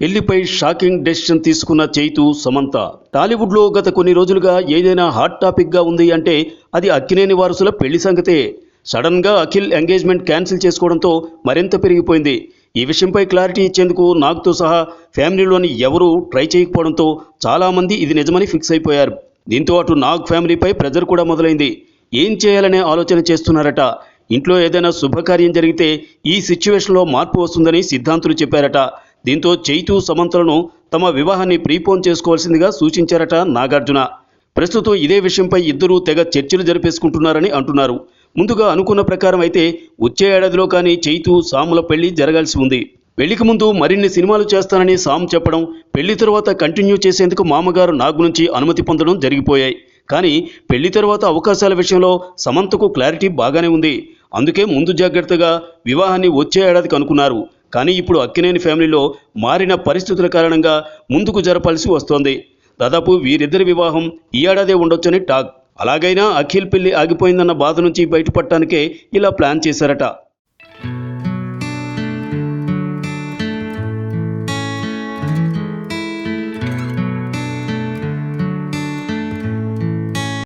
పెళ్ళిపై shocking decision తీసుకున్న చైతు సమంత. టాలీవుడ్లో గత కొన్ని రోజులుగా ఏదైనా హాట్ టాపిక్గా ఉంది అంటే అది అక్కినేని వారసుల పెళ్ళి సంగతే. సడన్గా అఖిల్ ఎంగేజ్మెంట్ క్యాన్సిల్ చేసుకోవడంతో మరింత పెరిగిపోయింది. ఈ విషయంపై క్లారిటీ ఇచ్చేందుకు నాగ్తో సహా ఫ్యామిలీలోని ఎవరూ ట్రై చేయకపోవడంతో చాలామంది ఇది నిజమని ఫిక్స్ అయిపోయారు. దీంతో అటు నాగ్ ఫ్యామిలీపై ప్రెజర్ కూడా మొదలైంది. ఏం చేయాలనే ఆలోచన చేస్తున్నారట. ఇంట్లో ఏదైనా శుభకార్యం జరిగితే ఈ సిచ్యువేషన్లో మార్పు వస్తుందని సిద్ధాంతులు చెప్పారట. దీంతో చైతు సమంతలను తమ వివాహాన్ని ప్రీపోన్ చేసుకోవాల్సిందిగా సూచించారట నాగార్జున. ప్రస్తుతం ఇదే విషయంపై ఇద్దరూ తెగ చర్చలు జరిపేసుకుంటున్నారని అంటున్నారు. ముందుగా అనుకున్న ప్రకారం అయితే వచ్చే ఏడాదిలో కానీ చైతు సాముల పెళ్ళి జరగాల్సి ఉంది. పెళ్ళికి ముందు మరిన్ని సినిమాలు చేస్తానని సామ్ చెప్పడం పెళ్ళి తరువాత కంటిన్యూ చేసేందుకు మామగారు నాగ్ నుంచి అనుమతి పొందడం జరిగిపోయాయి. కానీ పెళ్ళి తర్వాత అవకాశాల విషయంలో సమంతకు క్లారిటీ బాగానే ఉంది. అందుకే ముందు జాగ్రత్తగా వివాహాన్ని వచ్చే ఏడాదికి అనుకున్నారు. కానీ ఇప్పుడు అక్కినేని ఫ్యామిలీలో మారిన పరిస్థితుల కారణంగా ముందుకు జరపాల్సి వస్తోంది. దాదాపు వీరిద్దరి వివాహం ఈ ఏడాదే ఉండొచ్చని టాక్. అలాగైనా అఖిల్ పెళ్ళి ఆగిపోయిందన్న బాధ నుంచి బయటపడటానికే ఇలా ప్లాన్ చేశారట.